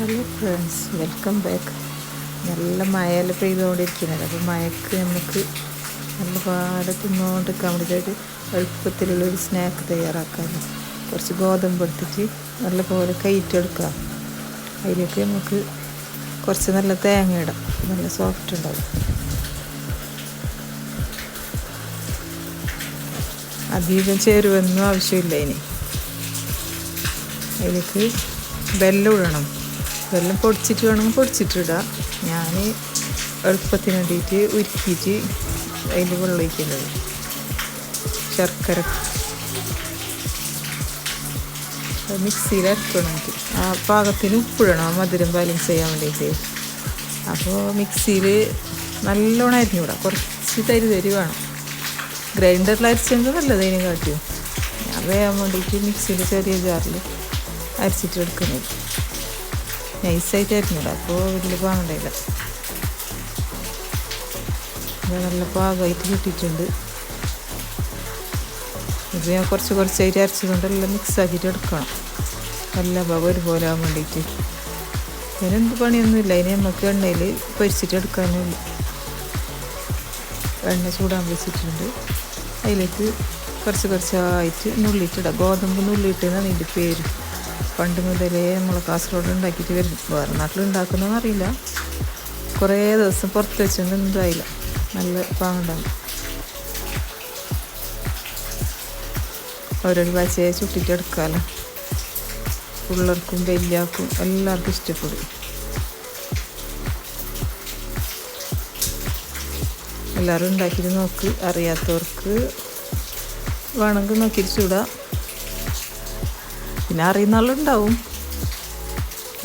Hello friends welcome back. നല്ല മഴയെല്ലാം പെയ്തുകൊണ്ടിരിക്കുന്നത് അപ്പോൾ മഴക്ക് നമുക്ക് നല്ല പാടെ തിന്നുകൊണ്ടിരിക്കാൻ വേണ്ടിയിട്ട് എളുപ്പത്തിലുള്ളൊരു സ്നാക്ക് തയ്യാറാക്കാം കുറച്ച് ഗോതമ്പ് എടുത്തിട്ട് നല്ല പോലെ കയറ്റെടുക്കുക അതിലേക്ക് നമുക്ക് കുറച്ച് നല്ല തേങ്ങ ഇടാം. നല്ല സോഫ്റ്റ് ഉണ്ടാവും. അധികം ചേരുവൊന്നും ആവശ്യമില്ല ഇനി. അതിലേക്ക് വെല്ലം ഇടണം. വെല്ലം പൊടിച്ചിട്ട് വേണമെങ്കിൽ പൊടിച്ചിട്ടിടാം. ഞാൻ എളുപ്പത്തിന് വേണ്ടിയിട്ട് ഉരുക്കിയിട്ട് അതിൽ വെള്ളം ഒഴിക്കുന്നത് ശർക്കര മിക്സിയിൽ അരക്കണം ആ പാകത്തിന് ഉപ്പിടണം ആ മധുരം ബാലൻസ് ചെയ്യാൻ വേണ്ടിയിട്ട് അപ്പോൾ മിക്സിയിൽ നല്ലോണം അരിഞ്ഞുവിടാം കുറച്ച് തരി തരി വേണം. ഗ്രൈൻഡറിൽ അരിച്ചെങ്കിൽ നല്ലത് അതിനെ കാട്ടിയും. ഞാൻ വേഗം വേണ്ടിയിട്ട് മിക്സിയിൽ ചെറിയ ജാറിൽ അരച്ചിട്ട് എടുക്കുന്നത്. നൈസായിട്ട് അരിഞ്ഞിടാം. അപ്പോൾ വലിയ പാങ്ങണ്ടായില്ല നല്ല പാകമായിട്ട് കിട്ടിയിട്ടുണ്ട്. ഇത് ഞാൻ കുറച്ച് കുറച്ചായിട്ട് അരച്ചതുകൊണ്ട് എല്ലാം മിക്സ് ആക്കിയിട്ട് എടുക്കണം. എല്ലാ ഭാഗം ഒരുപോലെ ആകാൻ വേണ്ടിയിട്ട് ഇതിനെന്ത് പണിയൊന്നുമില്ല. അതിന് നമുക്ക് എണ്ണയിൽ പൊരിച്ചിട്ട് എടുക്കാനുമില്ല എണ്ണ ചൂടാൻ വെച്ചിട്ടുണ്ട്. അതിലേക്ക് കുറച്ച് കുറച്ചായിട്ട് നുള്ളിയിട്ടിടാം. ഗോതമ്പ് നുള്ളിയിട്ടെന്നാണ് ഇതിന്റെ പേര്. പണ്ട് മുതലേ നമ്മൾ കാസർഗോഡ് ഉണ്ടാക്കിയിട്ട് വരും. വേറെ നാട്ടിൽ ഉണ്ടാക്കുന്നതെന്ന് അറിയില്ല. കുറേ ദിവസം പുറത്ത് വെച്ചുകൊണ്ട് എന്തായില്ല നല്ല പാങ്ങുണ്ടാകും ഓരോരു പച്ചയെ ചുട്ടിട്ട് എടുക്കാമല്ലോ പിള്ളേർക്കും വലിയാക്കും എല്ലാവർക്കും ഇഷ്ടപ്പെടും. എല്ലാവരും ഉണ്ടാക്കിയിട്ട് നോക്ക്. അറിയാത്തവർക്ക് വേണമെങ്കിൽ നോക്കിയിട്ട് ചൂടാം. പിന്നെ അറിയുന്ന ആളുണ്ടാവും.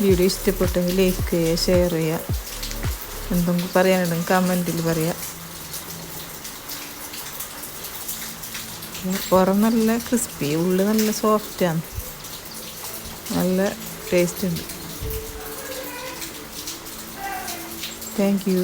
വീഡിയോ ഇഷ്ടപ്പെട്ടെങ്കിൽ ലൈക്ക് ചെയ്യുക ഷെയർ ചെയ്യുക. എന്തെങ്കിലും പറയാനുണ്ടെങ്കിൽ കമന്റിൽ പറയാം. പുറം നല്ല ക്രിസ്പി ഉള്ളി നല്ല സോഫ്റ്റാണ് നല്ല ടേസ്റ്റ് ഉണ്ട്. Thank you